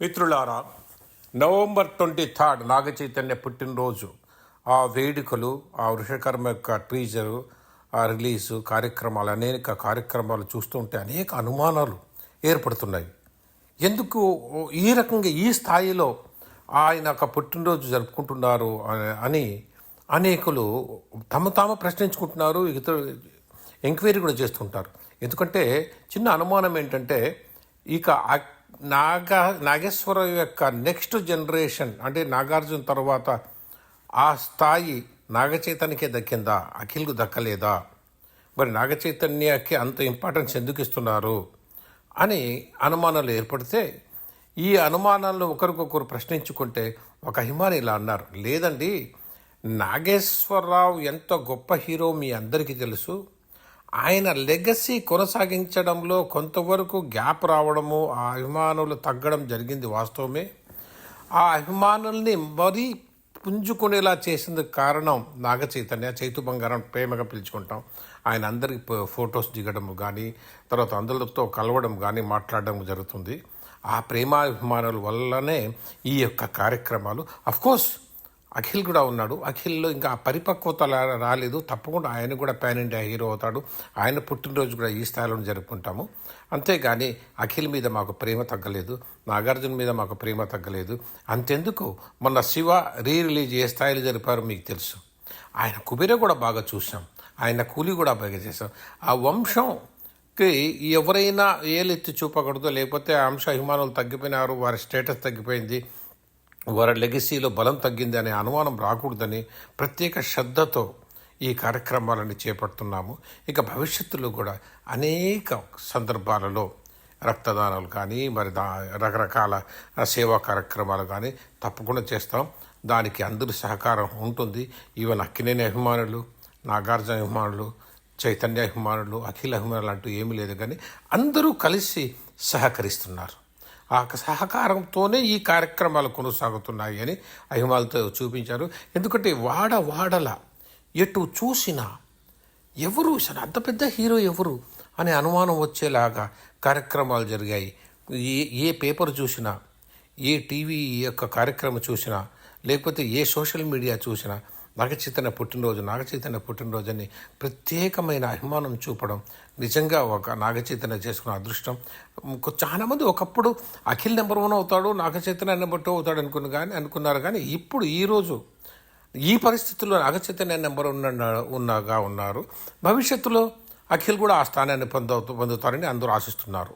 మిత్రులారా November twenty third Naga Chaitanya పుట్టినరోజు. ఆ వేడుకలు ఆ వృషకర్మ యొక్క టీజరు ఆ రిలీజు కార్యక్రమాలు అనేక కార్యక్రమాలు చూస్తుంటే అనేక అనుమానాలు ఏర్పడుతున్నాయి. ఎందుకు ఈ రకంగా ఈ స్థాయిలో ఆయన ఒక పుట్టినరోజు జరుపుకుంటున్నారు అని- అనేకులు తమ తాము ప్రశ్నించుకుంటున్నారు ఇతరు ఎంక్వైరీ కూడా చేస్తుంటారు. ఎందుకంటే చిన్న అనుమానం ఏంటంటే ఇక ఆ- నాగా నాగేశ్వర యొక్క నెక్స్ట్ జనరేషన్ అంటే నాగార్జున తర్వాత ఆ స్థాయి నాగచైతన్యకే దక్కిందా? అఖిల్కు దక్కలేదా? మరి నాగచైతన్యకి అంత ఇంపార్టెన్స్ ఎందుకు ఇస్తున్నారు? అని అనుమానాలు ఏర్పడితే ఈ అనుమానాలను ఒకరికొకరు ప్రశ్నించుకుంటే ఒక అభిమాని ఇలా అన్నారు. లేదండి నాగేశ్వరరావు ఎంత గొప్ప హీరో మీ అందరికీ తెలుసు. ఆయన లెగసీ కొనసాగించడంలో కొంతవరకు గ్యాప్ రావడము ఆ అభిమానులు తగ్గడం జరిగింది వాస్తవమే. ఆ అభిమానుల్ని మరీ పుంజుకునేలా చేసింది కారణం నాగ చైతన్య. చైతు బంగారం ప్రేమగా పిలుచుకుంటాం. ఆయన అందరికి ఫొటోస్ దిగడం కానీ తర్వాత అందరితో కలవడం కానీ మాట్లాడడం జరుగుతుంది. ఆ ప్రేమాభిమానుల వల్లనే ఈ యొక్క కార్యక్రమాలు అఫ్కోర్స్ అఖిల్ కూడా ఉన్నాడు. అఖిల్లో ఇంకా పరిపక్వత లా- రాలేదు. తప్పకుండా ఆయన కూడా పాన్ ఇండియా హీరో అవుతాడు. ఆయన పుట్టినరోజు కూడా ఈ స్థాయిలో జరుపుకుంటాము. అంతేగాని అఖిల్ మీద మాకు ప్రేమ తగ్గలేదు. నాగార్జున మీద మాకు ప్రేమ తగ్గలేదు. అంతెందుకు? మొన్న శివ రీ రిలీజ్ ఏ స్థాయిలో జరిపారో మీకు తెలుసు. ఆయన కుబేర కూడా బాగా చూసాం. ఆయన కూలి కూడా బాగా చేసాం ఆ వంశంకి ఎవరైనా ఏలెత్తి చూపకూడదు. లేకపోతే ఆ అంశ అభిమానులు తగ్గిపోయినారు. వారి స్టేటస్ తగ్గిపోయింది. వారి లెగసీలో బలం తగ్గింది అనే అనుమానం రాకూడదని ప్రత్యేక శ్రద్ధతో ఈ కార్యక్రమాలను చేపడుతున్నాము. ఇక భవిష్యత్తులో కూడా అనేక సందర్భాలలో రక్తదానాలు కానీ మరి దా రకరకాల సేవా కార్యక్రమాలు కానీ తప్పకుండా చేస్తాం. దానికి అందరి సహకారం ఉంటుంది. ఈవెన్ అక్కినేని అభిమానులు నాగార్జున అభిమానులు చైతన్య అభిమానులు అఖిల అభిమానులు అంటూ ఏమీ లేదు కానీ అందరూ కలిసి సహకరిస్తున్నారు. ఆ సహకారంతోనే ఈ కార్యక్రమాలు కొనసాగుతున్నాయి అని అభిమానులతో చూపించారు. ఎందుకంటే వాడ వాడల ఎటు చూసినా ఎవరు సరే అంత పెద్ద హీరో ఎవరు అనే అనుమానం వచ్చేలాగా కార్యక్రమాలు జరిగాయి. ఏ ఏ పేపర్ చూసినా ఏ టీవీ యొక్క కార్యక్రమం చూసినా లేకపోతే ఏ సోషల్ మీడియా చూసినా నాగచైతన్య పుట్టినరోజు నాగచైతన్య పుట్టినరోజు అని ప్రత్యేకమైన అభిమానం చూపడం నిజంగా ఒక నాగచైతన్య చేసుకున్న అదృష్టం. చాలామంది ఒకప్పుడు అఖిల్ నెంబర్ వన్ అవుతాడు నాగచైతన్య నెంబర్ టూ అవుతాడు అనుకున్న కానీ అనుకున్నారు కానీ ఇప్పుడు ఈరోజు ఈ పరిస్థితుల్లో నాగచైతన్య నెంబర్ ఉన్న ఉన్నగా ఉన్నారు. భవిష్యత్తులో అఖిల్ కూడా ఆ స్థానాన్ని పొంద పొందుతారని అందరూ ఆశిస్తున్నారు.